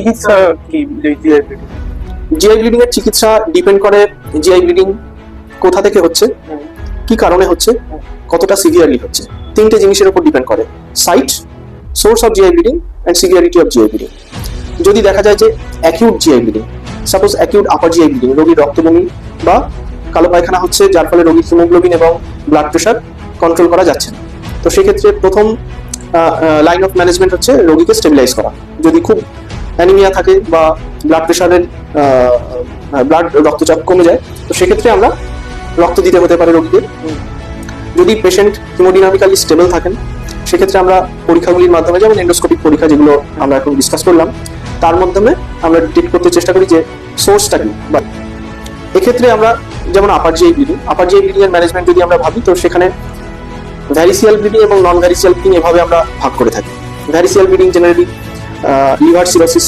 চিকিৎসা কি GI bleeding GI bleeding এর চিকিৎসা ডিপেন্ড করে জিআই ব্লিডিং কোথা থেকে হচ্ছে কি কারণে হচ্ছে কতটা সিভিয়ারলি হচ্ছে। তিনটে জিনিসের উপর ডিপেন্ড করে। Site source of GI bleeding and severity of GI bleeding যদি দেখা যায় যে acute GI bleeding suppose acute upper GI bleeding রোগীর রক্তবমি বা কালো পায়খানা হচ্ছে যার ফলে রোগীর হিমোগ্লোবিন এবং ব্লাড প্রেশার কন্ট্রোল করা যাচ্ছে না। তো সেক্ষেত্রে প্রথম লাইন অফ ম্যানেজমেন্ট হচ্ছে রোগীকে স্টেবিলাইজ করা। যদি খুব অ্যানিমিয়া থাকে বা ব্লাড প্রেশারের ব্লাড রক্তচাপ কমে যায়, তো সেক্ষেত্রে আমরা রক্ত দিতে হতে পারে রোগীকে। যদি পেশেন্ট হিমোডিনামিক্যালি স্টেবল থাকেন, সেক্ষেত্রে আমরা পরীক্ষাগুলির মাধ্যমে, যেমন এন্ডোস্কোপিক পরীক্ষা যেগুলো আমরা এখন ডিসকাস করলাম, তার মাধ্যমে আমরা ডিটেক্ট করতে চেষ্টা করি যে সোর্সটা কি বা এক্ষেত্রে আমরা যেমন upper GI bleeding upper GI bleeding এর ম্যানেজমেন্ট যদি আমরা ভাবি, তো সেখানে ভ্যারিসিয়াল ব্লিডিং এবং নন ভ্যারিসিয়াল ব্লিডিং এভাবে আমরা ভাগ করে থাকি। Variceal bleeding generally liver cirrhosis